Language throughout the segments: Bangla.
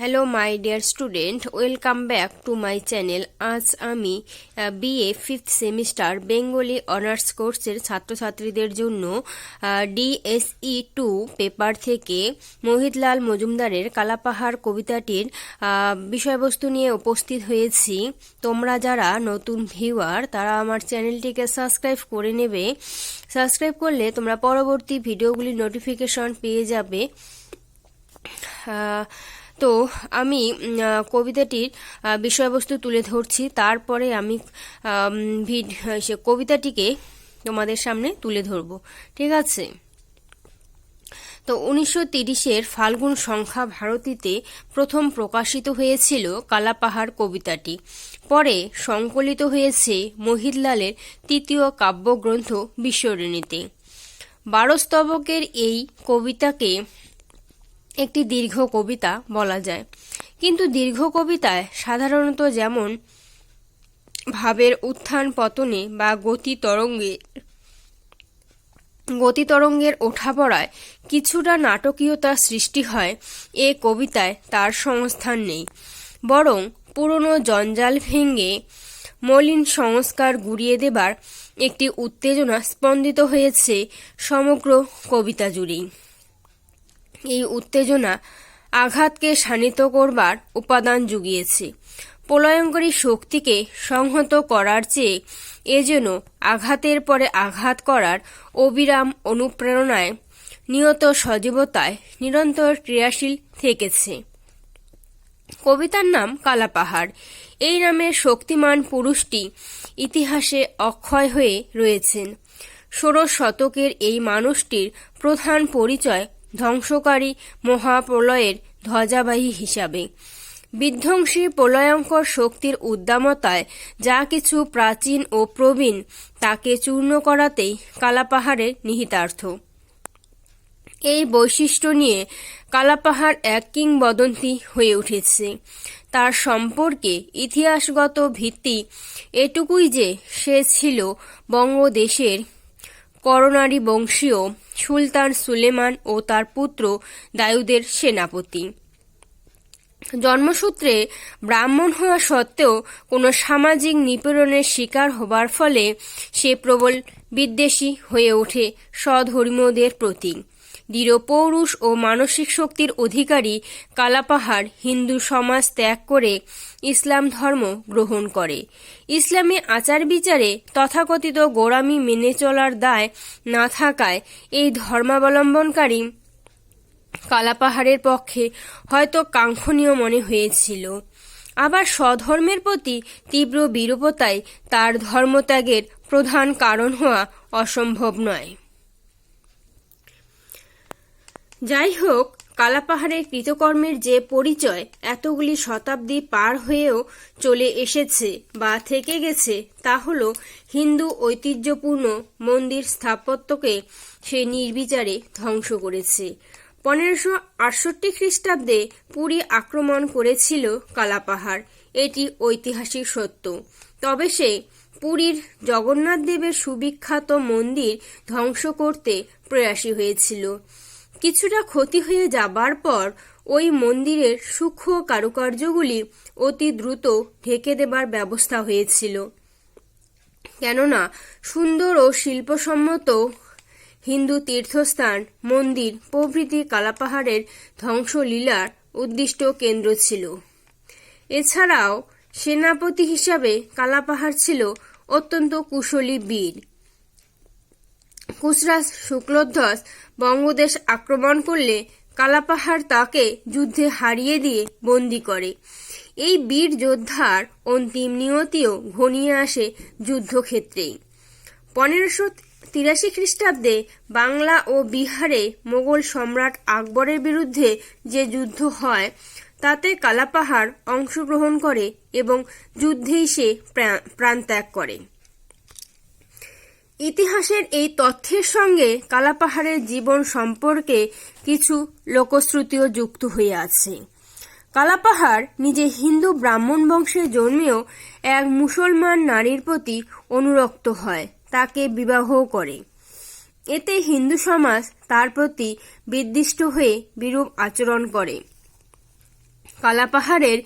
Hello my dear student welcome back to my channel আজ আমি BA fifth semester Bengali honours কোর্সের ছাত্রছাত্রীদের জন্য ডিএসই টু পেপার থেকে মোহিতলাল মজুমদারের কালাপাহাড় কবিতাটির বিষয়বস্তু নিয়ে উপস্থিত হয়েছি। তোমরা যারা নতুন ভিউয়ার তারা আমার চ্যানেলটিকে সাবস্ক্রাইব করে নেবে। সাবস্ক্রাইব করলে তোমরা পরবর্তী ভিডিওগুলির নোটিফিকেশন পেয়ে যাবে। তো আমি কবিতাটির বিষয়বস্তু তুলে ধরছি। তারপরে আমি সে কবিতাটিকে তোমাদের সামনে তুলে ধরব। ঠিক আছে? তো উনিশশো তিরিশের ফাল্গুন সংখ্যা ভারতীতে প্রথম প্রকাশিত হয়েছিল কালাপাহাড় কবিতাটি। পরে সংকলিত হয়েছে মহিতলালের তৃতীয় কাব্যগ্রন্থ বিশ্বরণীতে বারস্তবকের এই কবিতাকে একটি দীর্ঘ কবিতা বলা যায়। কিন্তু দীর্ঘ কবিতায় সাধারণত যেমন ভাবের উত্থান পতনে বা গতি তরঙ্গে, গতি তরঙ্গের ওঠাপড়ায় কিছুটা নাটকীয়তা সৃষ্টি হয়, এ কবিতায় তার সংস্থান নেই। বরং পুরনো জঞ্জাল ভেঙে মলিন সংস্কার গুড়িয়ে দেবার একটি উত্তেজনা স্পন্দিত হয়েছে সমগ্র কবিতা জুড়েই। এই উত্তেজনা আঘাতকে শানিত করবার উপাদান জুগিয়েছে। প্রলয়ঙ্করী শক্তিকে সংহত করার চেয়ে এ যেন আঘাতের পরে আঘাত করার অবিরাম অনুপ্রেরণায় নিয়ত সজীবতায় নিরন্তর ক্রিয়াশীল থেকেছে। কবিতার নাম কালাপাহাড়। এই নামের শক্তিমান পুরুষটি ইতিহাসে অক্ষয় হয়ে রয়েছেন। ষোড়শ শতকের এই মানুষটির প্রধান পরিচয় ধ্বংসকারী মহাপ্রলয়ের ধ্বজাবাহী হিসাবে। বিধ্বংসী প্রলয়ঙ্কর শক্তির উদ্দামতায় যা কিছু প্রাচীন ও প্রবীণ, তাকে চূর্ণ করাতেই কালাপাহাড়ের নিহিতার্থ। এই বৈশিষ্ট্য নিয়ে কালাপাহাড় এক কিংবদন্তি হয়ে উঠেছে। তার সম্পর্কে ইতিহাসগত ভিত্তি এটুকুই যে সে ছিল বঙ্গদেশের করোনারি বংশীয় সুলতান সুলেমান ও তার পুত্র দায়ুদের সেনাপতি। জন্মসূত্রে ব্রাহ্মণ হওয়া সত্ত্বেও কোনো সামাজিক নিপীড়নের শিকার হবার ফলে সে প্রবল বিদ্বেষী হয়ে ওঠে স্বধর্মীয়দের প্রতি। দৃঢ় পৌরুষ ও মানসিক শক্তির অধিকারী কালাপাহাড় হিন্দু সমাজ ত্যাগ করে ইসলাম ধর্ম গ্রহণ করে। ইসলামী আচার বিচারে তথাকথিত গোড়ামি মেনে চলার দায় না থাকায় এই ধর্মাবলম্বনকারী কালাপাহাড়ের পক্ষে হয়তো কাঙ্ক্ষণীয় মনে হয়েছিল। আবার স্বধর্মের প্রতি তীব্র বিরূপতাই তার ধর্মত্যাগের প্রধান কারণ হওয়া অসম্ভব নয়। যাই হোক কালাপাহাড়ের কৃতকর্মের যে পরিচয় এতগুলি শতাব্দী পার হয়েও চলে এসেছে বা থেকে গেছে, তা হল হিন্দু ঐতিহ্যপূর্ণ মন্দির স্থাপত্যকে সে নির্বিচারে ধ্বংস করেছে। পনেরোশো আটষট্টি খ্রিস্টাব্দে পুরী আক্রমণ করেছিল কালাপাহাড়। এটি ঐতিহাসিক সত্য। তবে সে পুরীর জগন্নাথ দেবের সুবিখ্যাত মন্দির ধ্বংস করতে প্রয়াসী হয়েছিল। কিছুটা ক্ষতি হয়ে যাবার পর ওই মন্দিরের সূক্ষ্ম কারুকার্যগুলি অতি দ্রুত ঢেকে দেবার ব্যবস্থা হয়েছিল। কেননা, সুন্দর ও শিল্পসম্মত হিন্দু তীর্থস্থান, মন্দির, প্রভৃতি কালাপাহাড়ের ধ্বংসলীলার উদ্দিষ্ট কেন্দ্র ছিল। এছাড়াও, সেনাপতি হিসাবে কালাপাহাড় ছিল অত্যন্ত কুশলী বীর। কুচরাজ শুক্লধ্বজ বঙ্গদেশ আক্রমণ করলে কালাপাহাড় তাকে যুদ্ধে হারিয়ে দিয়ে বন্দি করে। এই বীর যোদ্ধার অন্তিম নিয়তিও ঘনিয়ে আসে যুদ্ধক্ষেত্রেই। পনেরোশো তিরাশি খ্রিস্টাব্দে বাংলা ও বিহারে মোগল সম্রাট আকবরের বিরুদ্ধে যে যুদ্ধ হয়, তাতে কালাপাহাড় অংশগ্রহণ করে এবং যুদ্ধেই সে প্রাণ প্রাণত্যাগ করে। ইতিহাসের এই তথ্যের সঙ্গে কালাপাহাড়ের জীবন সম্পর্কে কিছু লোকশ্রুতিও যুক্ত হয়ে আছে। কালাপাহাড় নিজে হিন্দু ব্রাহ্মণ বংশে জন্মেও এক মুসলমান নারীর প্রতি অনুরক্ত হয়, তাকে বিবাহ করে। এতে হিন্দু সমাজ তার প্রতি বিদ্বিষ্ট হয়ে বিরূপ আচরণ করে। কালাপাহাড়ের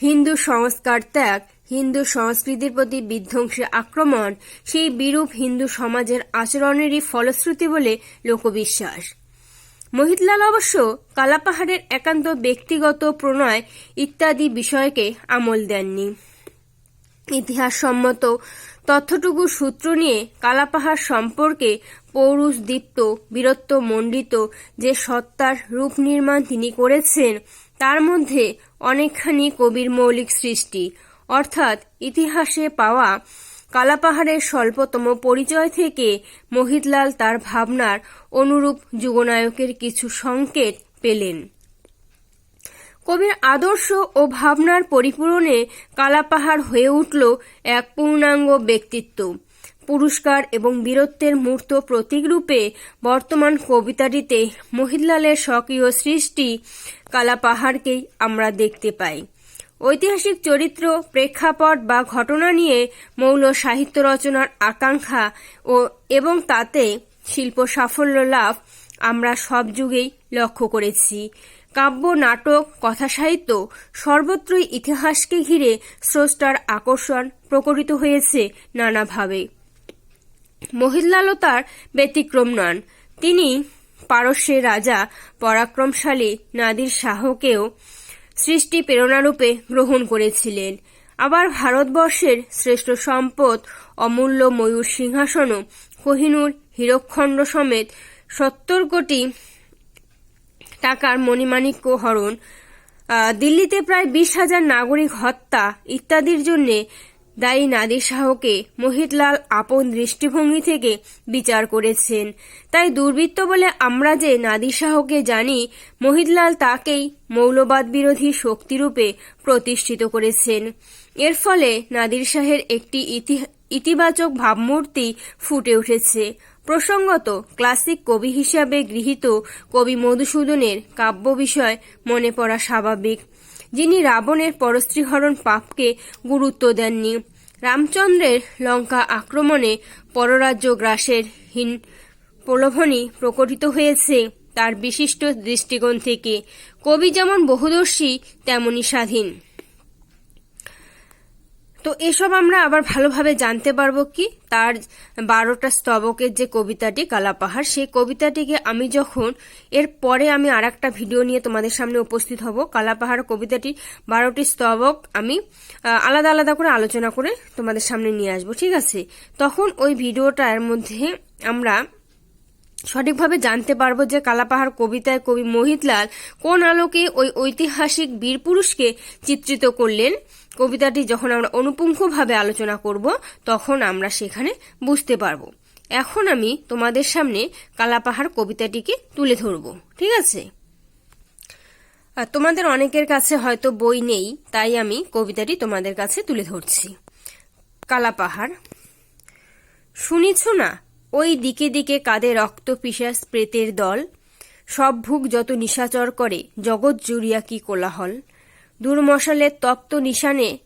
হিন্দু সংস্কার ত্যাগ হিন্দু সংস্কৃতির প্রতি বিধ্বংসী আক্রমণ, সেই বিরূপ হিন্দু সমাজের আচরণেরই ফলশ্রুতি বলে লোকবিশ্বাস। মহিতলাল অবশ্য কালাপাহাড়ের একান্ত ব্যক্তিগত প্রণয় ইত্যাদি বিষয়কে আমল দেননি। ইতিহাসসম্মত তথ্যটুকু সূত্র নিয়ে কালাপাহাড় সম্পর্কে পৌরুষ দীপ্ত, বীরত্ব মণ্ডিত যে সত্তার রূপ নির্মাণ তিনি করেছেন, তার মধ্যে অনেকখানি কবির মৌলিক সৃষ্টি। অর্থাৎ ইতিহাসে পাওয়া কালাপাহাড়ের স্বল্পতম পরিচয় থেকে মোহিতলাল তার ভাবনার অনুরূপ যুগনায়কের কিছু সংকেত পেলেন। কবির আদর্শ ও ভাবনার পরিপূরণে কালাপাহাড় হয়ে উঠল এক পূর্ণাঙ্গ ব্যক্তিত্ব। পুরস্কার এবং বীরত্বের মূর্ত প্রতীকরূপে বর্তমান কবিতাটিতে মহিতলালের স্বকীয় সৃষ্টি কালাপাহাড়কেই আমরা দেখতে পাই। ঐতিহাসিক চরিত্র, প্রেক্ষাপট বা ঘটনা নিয়ে মৌল সাহিত্য রচনার আকাঙ্ক্ষা ও এবং তাতে শিল্প সাফল্য লাভ আমরা সব যুগেই লক্ষ্য করেছি। কাব্য, নাটক, কথা সাহিত্য সর্বত্রই ইতিহাসকে ঘিরে স্রষ্টার আকর্ষণ প্রকটিত হয়েছে নানাভাবে। মহিলালও তার ব্যতিক্রম নন। তিনি পারস্যের রাজা, পরাক্রমশালী নাদির শাহকেও সৃষ্টি প্রেরণারূপে গ্রহণ করেছিলেন। আবার ভারতবর্ষের শ্রেষ্ঠ সম্পদ অমূল্য ময়ূর সিংহাসনও কোহিনুর হীরকখণ্ড সমেত সত্তর কোটি টাকার মণিমাণিক্য হরণ দিল্লিতে প্রায় বিশ হাজার নাগরিক হত্যা ইত্যাদির জন্য দায়ী নাদির শাহকে মোহিতলাল আপন দৃষ্টিভঙ্গি থেকে বিচার করেছেন। তাই দুর্বৃত্ত বলে আমরা যে নাদির শাহকে জানি, মোহিতলাল তাকেই মৌলবাদ বিরোধী শক্তিরূপে প্রতিষ্ঠিত করেছেন। এর ফলে নাদির শাহের একটি ইতিবাচক ভাবমূর্তি ফুটে উঠেছে। প্রসঙ্গত, ক্লাসিক কবি হিসাবে গৃহীত কবি মধুসূদনের কাব্য বিষয় মনে পড়া স্বাভাবিক। যিনি রাবণের পরশ্রীহরণ পাপকে গুরুত্ব দেননি। রামচন্দ্রের লঙ্কা আক্রমণে পররাজ্য গ্রাসের হীন প্রলোভনী প্রকটিত হয়েছে তার বিশিষ্ট দৃষ্টিকোণ থেকে। কবি যেমন বহুদর্শী তেমনই স্বাধীন। তো এসব আমরা আবার ভালোভাবে জানতে পারব কি? তার বারোটা স্তবকের যে কবিতাটি, কালাপাহাড়, সেই কবিতাটিকে আমি যখন, এর পরে আমি আর একটা ভিডিও নিয়ে তোমাদের সামনে উপস্থিত হব। কালাপাহাড় কবিতাটি বারোটি স্তবক আমি আলাদা আলাদা করে আলোচনা করে তোমাদের সামনে নিয়ে আসব, ঠিক আছে? তখন ওই ভিডিওটার মধ্যে আমরা সঠিকভাবে জানতে পারব যে কালাপাহাড় কবিতায় কবি মোহিতলাল কোন আলোকে ওই ঐতিহাসিক বীর পুরুষকে চিত্রিত করলেন। কবিতাটি যখন আমরা অনুপুঙ্খভাবে আলোচনা করব, তখন আমরা সেখানে বুঝতে পারব। এখন আমি তোমাদের সামনে কালাপাহাড় কবিতাটিকে তুলে ধরব, ঠিক আছে? তোমাদের অনেকের কাছে হয়তো বই নেই, তাই আমি কবিতাটি তোমাদের কাছে তুলে ধরছি। কালাপাহাড়। শুনিছ না? ওই দিকে দিকে কাঁদে রক্ত পিসাস প্রেতের দল। সব ভুগ যত নিশাচর করে, জগৎ জুড়িয়া কি কোলাহল। দুর্মশালের তপ্ত নিশানে,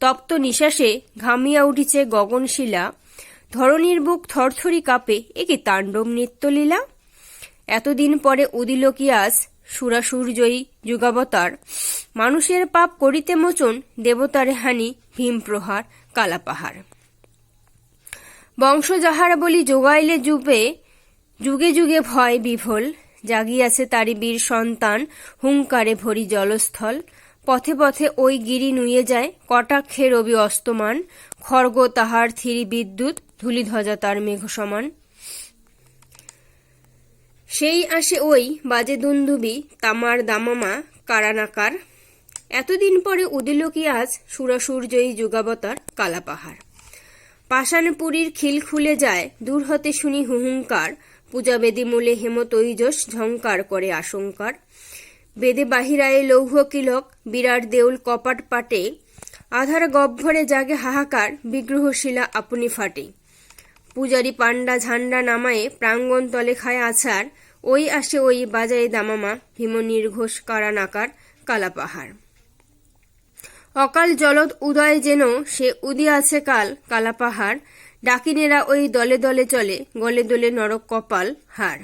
তপ্ত নিশ্বাসে ঘামিয়া উঠিছে গগনশিলা। ধরণীর বুক থরথরি কাঁপে, এ কি তাণ্ডব নৃত্যলীলা? এতদিন পরে উদিল কি আজ সুরাসুরজয়ী যুগাবতার? মানুষের পাপ করিতে মোচন, দেবতারে হানি ভীম প্রহার, কালাপাহাড়। বংশ যাহার বলি যোগাইলে যুগে যুগে যুগে ভয় বিভোল, জাগিয়াছে তারি বীর সন্তান, হুঙ্কারে ভরি জলস্থল। পথে পথে ওই গিরি নুয়ে যায়, কটাক্ষে রবি অস্তমান, খর্গ তাহার থিরি বিদ্যুৎ, ধূলিধ্বজা তার মেঘ সমান। সেই আসে ওই বাজে দুন্দুবি, তামার দামামা, কারানাকার। এতদিন পরে উদিল কি আজ সুরাসুরজয়ী যুগাবতার, কালাপাহাড়। পাষাণপুরীর খিল খুলে যায়, দূর হতে শুনি হুহুঙ্কার। পূজাবেদী মূলে হেমতৈজস ঝংকার করে আশঙ্কার। বেদে বাহিরায়ে লৌহ কিলক বিরাট দেউল কপাট পাটে, আধার গহ্বরে জাগে হাহাকার বিগ্রহশিলা আপনি ফাটে। পূজারি পাণ্ডা ঝান্ডা নামায়ে প্রাঙ্গণ তলে খায় আছার ওই আসে ওই বাজায়ে দামামা ভীম নির্ঘোষ কারা নাকার কালাপাহাড়। অকাল জলদ উদয় যেন সে উদিয়াছে কাল, কালাপাহাড়। ডাকিনেরা ওই দলে দলে চলে, গলে দলে নরক কপাল, হাড়।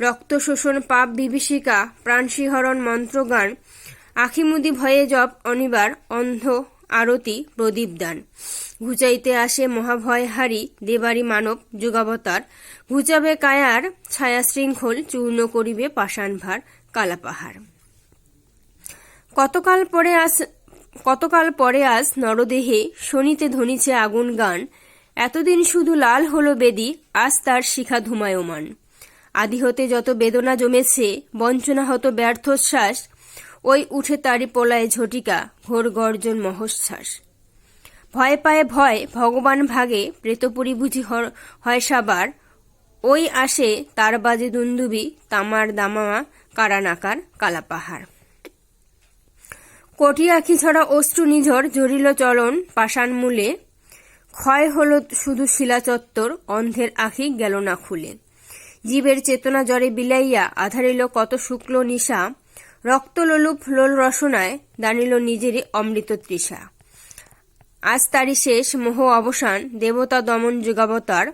রক্ত শোষণ পাপ বিভীষিকা প্রাণশিহরণ মন্ত্রগান। আখিমুদি ভয়ে জপ অনিবার, অন্ধ আরতি প্রদীপ দান। ঘুচাইতে আসে মহাভয় হারি, দেবারি মানব যুগাবতার। ঘুচাবে কায়ার, ছায়া শৃঙ্খল চূর্ণ করিবে পাষাণ ভার কালাপাহাড়। কতকাল পরে আস কতকাল পরে আজ নরদেহে শনিতে ধ্বনিছে আগুন গান। এতদিন শুধু লাল হলো বেদি, আজ তার শিখা ধুমায়মান। আদি হতে যত বেদনা জমেছে বঞ্চনা হতো ব্যর্থশ্বাস, ওই উঠে তারি পোলায় ঝটিকা, ঘোর গর্জন মহশ্বাস ভয় পায় ভয়, ভগবান ভাগে, প্রেতপুরী বুঝি হয় সাবার। ওই আসে তার বাজে দুন্দুবি, তামার দামামা, কারানাকার, কালাপাহাড়। কটি আখি ছড়া অশ্রু নিঝর, জড়িল চলন, পাষাণ মূলে। ক্ষয় হল শুধু শিলাচত্বর, অন্ধের আখি গেল না খুলে। জীবের চেতনা জরে বিলাইয়া আধারিল কত শুক্ল নিশা। রক্তলোলুপ লোল রসনায় দানিল নিজেরই অমৃত তৃষা। আজ তারি শেষ মোহ অবসান, দেবতা দমন যুগাবতার।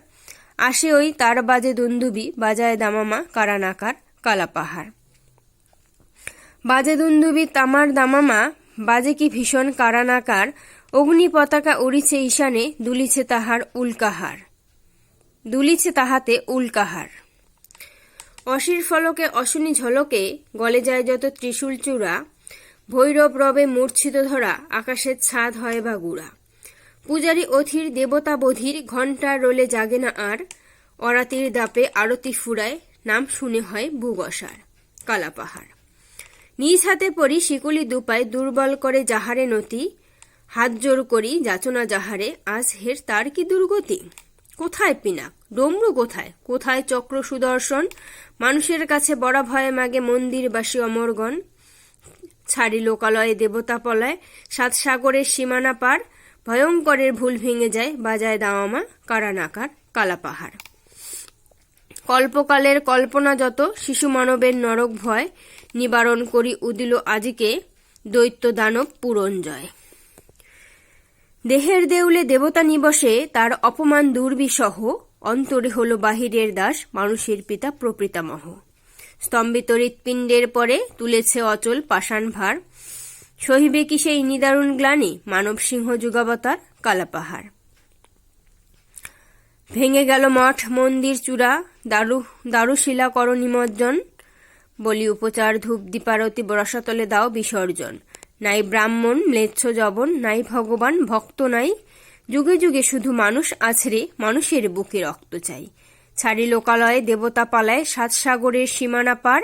আসে ওই তার বাজে দুন্দুবি, বাজায় দামামা কারানাকার কালাপাহাড়। বাজে দুন্দুবি তামার দামামা, বাজে কি ভীষণ কারানাকার, অগ্নি পতাকা উড়িছে ঈশানে, দুলিছে তাহার উল্কাহার। দুলিছে তাহাতে উল্কাহার। অশির ফলকে, অশুনি ঝলকে, গলে যায় যত ত্রিশূল চূড়া। ভৈরব রবে মূর্ছিত ধরা, আকাশের ছাদ হয় বা গুড়া পূজারী অথির দেবতা বধির ঘণ্টার রোলে জাগে না আর। অরাতির দাপে আরতি ফুরায়, নাম শুনে হয় বুগসার কালাপাহাড়। নিজ হাতে পড়ি শিকুলি দুপায় দুর্বল করে যাহারে নতি, হাত জোর করি যাচনা যাহারে, আজ হের তার কি দুর্গতি? কোথায় পিনাক? ডমরু কোথায়? কোথায় চক্র সুদর্শন? মানুষের কাছে বড় ভয়ে মাগে মন্দিরবাসী অমরগণ। ছাড়ি লোকালয়ে দেবতা পলায়, সাত সাগরের সীমানা পার, ভয়ঙ্করের ভুল ভেঙে যায়, বাজায় দাওয়ামা কারানাকার, কালাপাহাড়। কল্পকালের কল্পনা যত, শিশু মানবের নরক ভয় নিবারণ করি উদিল আজিকে দৈত্য দানব পুরঞ্জয়। দেহের দেউলে দেবতা নিবসে তার অপমান দুর্বিসহ অন্তরে হল বাহিরের দাস, মানুষের পিতা প্রপিতামহ। স্তম্ভিত হৃৎপিণ্ডের পরে তুলেছে অচল পাষাণ ভার। সহিবে কি সেই নিদারুণ গ্লানি, মানব সিংহ যুগাবতার, কালাপাহাড়। ভেঙে গেল মঠ, মন্দির চূড়া, দারু দারুশিলা কর নিমজ্জন বলি উপচার ধূপ দীপারতি রসাতলে দাও বিসর্জন। নাই ব্রাহ্মণ, ম্লেচ্ছ জবন নাই ভগবান, ভক্ত নাই। যুগে যুগে শুধু মানুষ আছড়ে মানুষের বুকে রক্ত চাই। ছাড়ি লোকালয়ে দেবতা পালায়, সাত সাগরের সীমানা পার।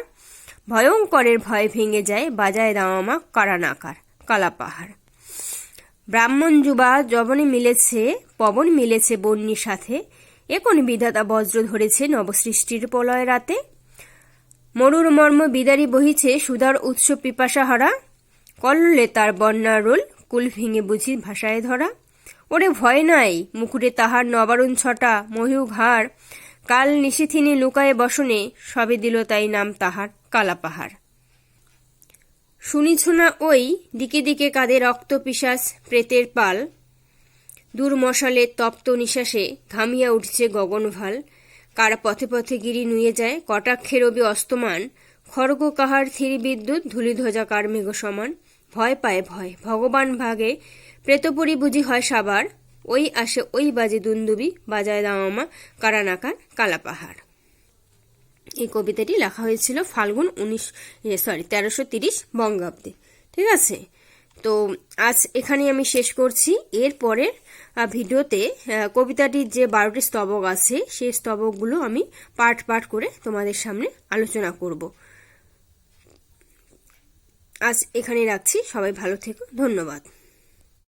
ভয়ঙ্করের ভয় ভেঙে যায়, বাজায় দাওয়ামা কারানাকার, কালাপাহাড়। ব্রাহ্মণ যুবা, যবনে মিলেছে, পবন মিলেছে বন্যির সাথে। এখন বিধাতা বজ্র ধরেছে নবসৃষ্টির প্রলয় রাতে। মরুর মর্ম বিদারি বহিছে সুদার উৎস পিপাসা হারা। কল্লে তার বন্যার রোল, কুল ভেঙে বুঝি ভাষায় ধরা। ওরে ভয় নাই, মুকুটে তাহার নবারুণ ছটা, মহিউ ঘাড়। কাল নিশিথিনী লুকায়ে বসনে, সবে দিল তাই নাম তাহার কালাপাহাড়। শুনিছ না ওই, দিকে দিকে কাঁদে রক্ত পিসাস প্রেতের পাল। দূর মশালে তপ্ত নিশ্বাসে ঘামিয়া উঠছে গগনভাল। কার পথে পথে গিরি নুয়ে যায় কটাক্ষের অবি অস্তমান খড়গ কাহার থিরি বিদ্যুৎ ধূলিধ্বজা কার মেঘ সমান। ভয় পায় ভয় ভগবান ভাগে প্রেতপুরী বুঝি হয় সাবার। ওই আসে ওই বাজে দুন্দুবি বাজায় দামামা কারানাকার কালাপাহাড় এই কবিতাটি লেখা হয়েছিল ফাল্গুন উনিশ সরি তেরোশো তিরিশ বঙ্গাব্দে। ঠিক আছে? তো আজ এখানে আমি শেষ করছি। এর পরের আহ, ভিডিওতে কবিতাটির যে বারোটি স্তবক আছে, সেই স্তবকগুলো আমি পাঠ পাঠ করে তোমাদের সামনে আলোচনা করব। আজ এখানে রাখছি। সবাই ভালো থেকো। ধন্যবাদ।